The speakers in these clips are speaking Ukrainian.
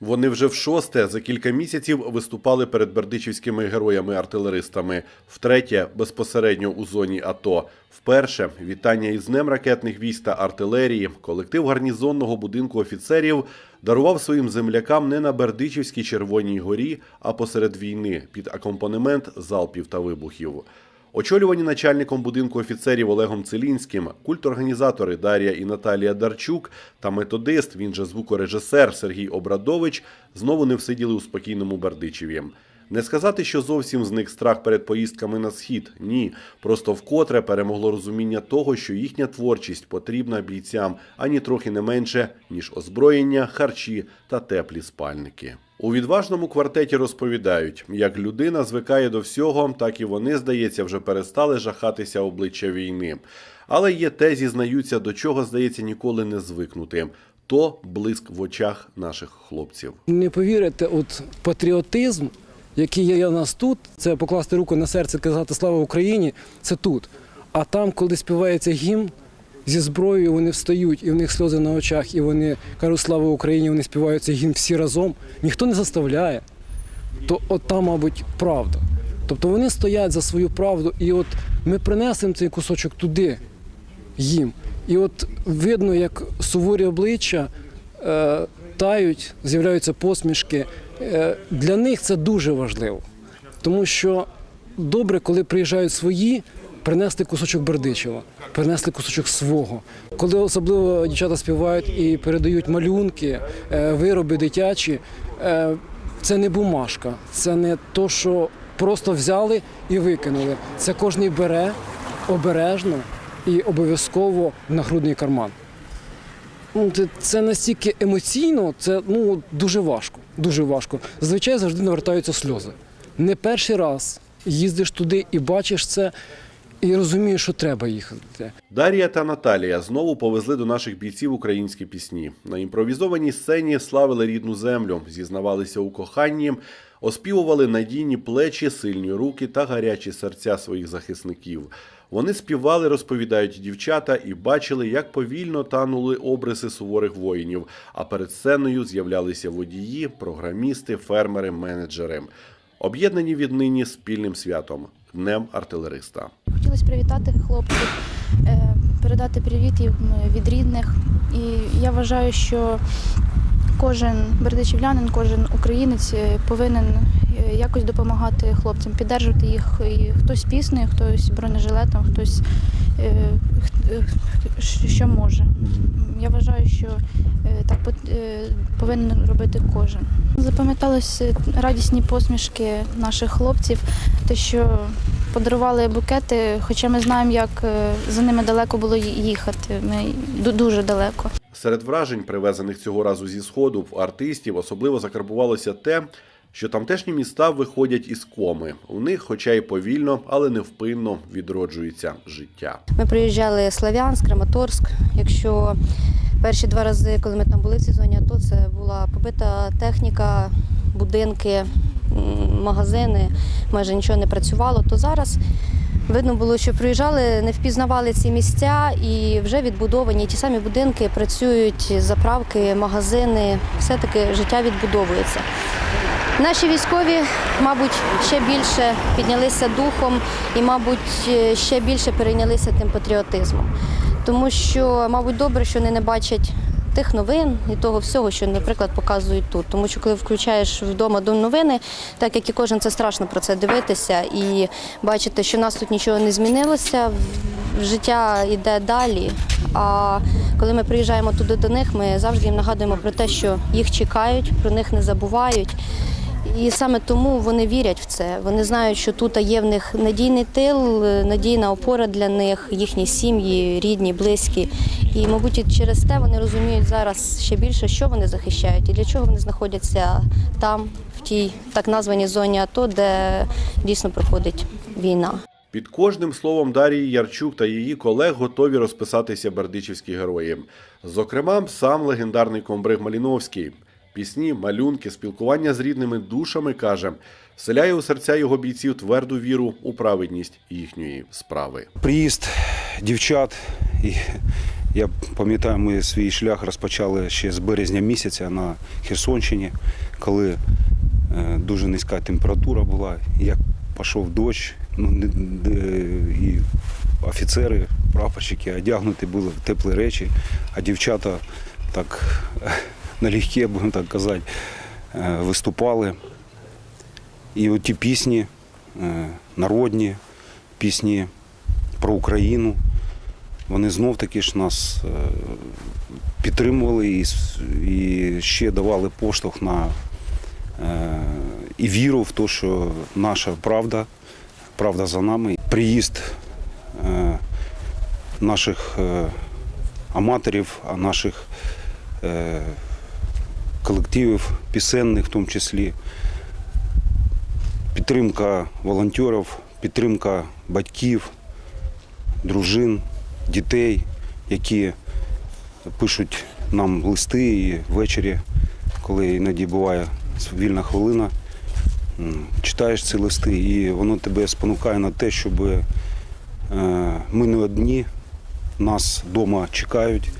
Вони вже в шосте за кілька місяців виступали перед бердичівськими героями-артилеристами. Втретє безпосередньо у зоні АТО. Вперше вітання із днем ракетних військ та артилерії. Колектив гарнізонного будинку офіцерів дарував своїм землякам не на Бердичівській Червоній горі, а посеред війни під акомпанемент залпів та вибухів. Очолювані начальником будинку офіцерів Олегом Целінським, культорганізатори Дар'я і Наталія Дарчук та методист, він же звукорежисер Сергій Обрадович, знову не всиділи у спокійному Бердичеві. Не сказати, що зовсім зник страх перед поїздками на схід. Ні, просто вкотре перемогло розуміння того, що їхня творчість потрібна бійцям ані трохи не менше, ніж озброєння, харчі та теплі спальники. У відважному квартеті розповідають, як людина звикає до всього, так і вони, здається, вже перестали жахатися обличчя війни. Але є те, зізнаються, до чого, здається, ніколи не звикнути. То блиск в очах наших хлопців. Не повірите, от патріотизм, який є у нас тут, це покласти руку на серце, казати слава Україні, це тут. А там, коли співається гімн зі зброєю, вони встають, і в них сльози на очах, і вони кажуть слава Україні, вони співають цей гімн всі разом. Ніхто не заставляє. То от там, мабуть, правда. Тобто вони стоять за свою правду, і от ми принесемо цей кусочок туди їм. І от видно, як суворі обличчя е, тають, з'являються посмішки. Е, для них це дуже важливо, тому що добре, коли приїжджають свої. Принесли кусочок Бердичева, принесли кусочок свого. Коли особливо дівчата співають і передають малюнки, е, вироби дитячі, е, це не бумажка, це не то, що просто взяли і викинули. Це кожний бере обережно і обов'язково в нагрудний карман. Ну, це настільки емоційно, це ну, дуже важко. Дуже важко. Зазвичай завжди навертаються сльози. Не перший раз їздиш туди і бачиш це, і розумієш, що треба їхати. Дар'я та Наталія знову повезли до наших бійців українські пісні. На імпровізованій сцені славили рідну землю, зізнавалися у коханні, оспівували надійні плечі, сильні руки та гарячі серця своїх захисників. Вони співали, розповідають дівчата, і бачили, як повільно танули обриси суворих воїнів. А перед сценою з'являлися водії, програмісти, фермери, менеджери. Об'єднані віднині спільним святом Днем артилериста. Хотілося привітати хлопців, е, передати привіт їм від рідних. І я вважаю, що кожен бердичівлянин, кожен українець е, повинен е, якось допомагати хлопцям, піддержувати їх. І хтось піснею, хтось бронежилетом, хтось е, е, що може. Я вважаю, що е, так е, повинен робити кожен. Запам'ятались е, радісні посмішки наших хлопців, те, що подарували букети, хоча ми знаємо, як е, за ними далеко було їхати. Ми ду- дуже далеко. Серед вражень, привезених цього разу зі сходу, в артистів особливо закарбувалося те, що тамтешні міста виходять із коми. У них, хоча й повільно, але невпинно відроджується життя. Ми приїжджали Слав'янськ, Краматорськ. Якщо перші два рази, коли ми там були в цій зоні АТО, це була побита техніка, будинки, магазини, майже нічого не працювало, то зараз видно було, що приїжджали, не впізнавали ці місця і вже відбудовані ті самі будинки, працюють заправки, магазини, все-таки життя відбудовується. Наші військові, мабуть, ще більше піднялися духом і, мабуть, ще більше перейнялися тим патріотизмом. Тому що, мабуть, добре, що вони не бачать тих новин і того всього, що, наприклад, показують тут. Тому що коли включаєш вдома до новини, так як і кожен, це страшно про це дивитися і бачити, що в нас тут нічого не змінилося, життя йде далі. А коли ми приїжджаємо туди до них, ми завжди їм нагадуємо про те, що їх чекають, про них не забувають. І саме тому вони вірять в це. Вони знають, що тут є в них надійний тил, е, надійна опора для них, їхні сім'ї, рідні, близькі. І, мабуть, і через те вони розуміють зараз ще більше, що вони захищають і для чого вони знаходяться там, в тій так названій зоні АТО, де дійсно проходить війна. Під кожним словом Дарії Ярчук та її колег готові розписатися бердичівські герої. Зокрема, сам легендарний комбриг Маліновський. Пісні, малюнки, спілкування з рідними душами каже, вселяє у серця його бійців тверду віру у праведність їхньої справи. приїзд дівчат і Я пам'ятаю, ми свій шлях розпочали ще з березня місяця на Херсонщині, коли е, дуже низька температура була. Як пішов дощ, ну, і офіцери, прапорщики одягнуті були в теплі речі, а дівчата так налегке, будемо так казати, е, виступали. І от ті пісні е, народні, пісні про Україну, вони знов таки ж нас е, підтримували і, і ще давали поштовх на і віру в те, що наша правда, правда за нами. Приїзд наших аматорів, наших колективів, пісенних в тому числі, підтримка волонтерів, підтримка батьків, дружин, дітей, які пишуть нам листи і ввечері, коли іноді буває вільна хвилина, читаєш ці листи, і воно тебе спонукає на те, щоб е, ми не одні, нас вдома чекають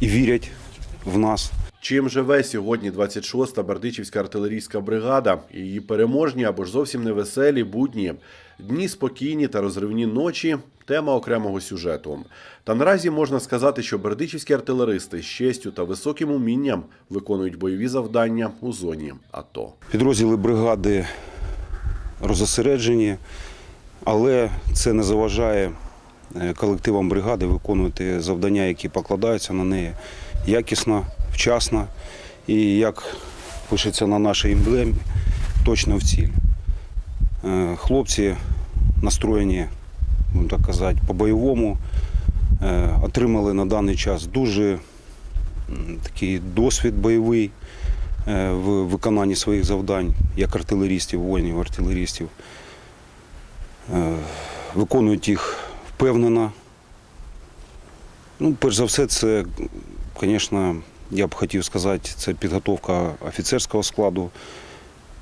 і вірять в нас. Чим живе сьогодні 26-та Бердичівська артилерійська бригада? Її переможні або ж зовсім невеселі будні, дні спокійні та розривні ночі тема окремого сюжету. Та наразі можна сказати, що бердичівські артилеристи з честю та високим умінням виконують бойові завдання у зоні АТО. Підрозділи бригади розосереджені, але це не заважає е, колективам бригади виконувати завдання, які покладаються на неї якісно, вчасно і, як пишеться на нашій емблемі, точно в ціль. Е, Хлопці настроєні, будемо так казати, по-бойовому, е, отримали на даний час дуже такий досвід бойовий е, в виконанні своїх завдань як артилерістів, воїнів, артилерістів. Виконують їх впевнено. Ну, перш за все, це, звісно, я б хотів сказати, це підготовка офіцерського складу,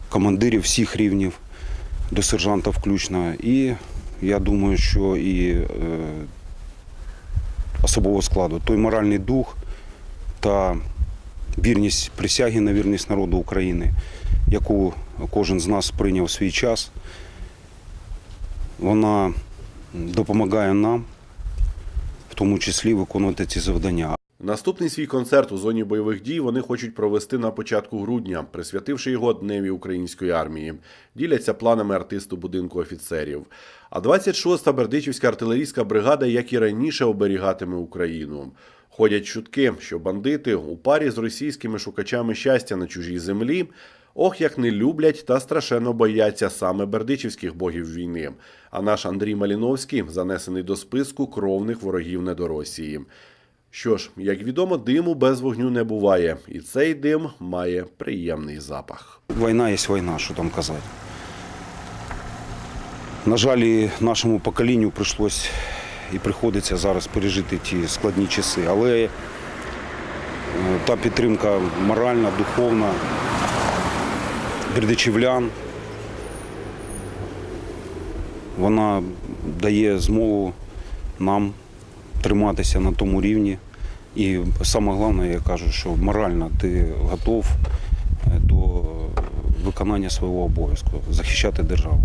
командирів всіх рівнів, до сержанта включно. І я думаю, що і е, особового складу, той моральний дух та вірність присяги на вірність народу України, яку кожен з нас прийняв в свій час, вона допомагає нам, в тому числі, виконувати ці завдання. Наступний свій концерт у зоні бойових дій вони хочуть провести на початку грудня, присвятивши його Дневі української армії. Діляться планами артисту будинку офіцерів. А 26-та Бердичівська артилерійська бригада, як і раніше, оберігатиме Україну. Ходять чутки, що бандити у парі з російськими шукачами щастя на чужій землі. Ох, як не люблять та страшенно бояться саме бердичівських богів війни. А наш Андрій Маліновський занесений до списку кровних ворогів Недоросії. Що ж, як відомо, диму без вогню не буває, і цей дим має приємний запах. Війна є війна, що там казати. На жаль, нашому поколінню прийшлось і приходиться зараз пережити ті складні часи. Але е, та підтримка моральна, духовна, бердичівлян, вона дає змогу нам триматися на тому рівні. І саме головне, я кажу, що морально ти готов е, до виконання свого обов'язку захищати державу.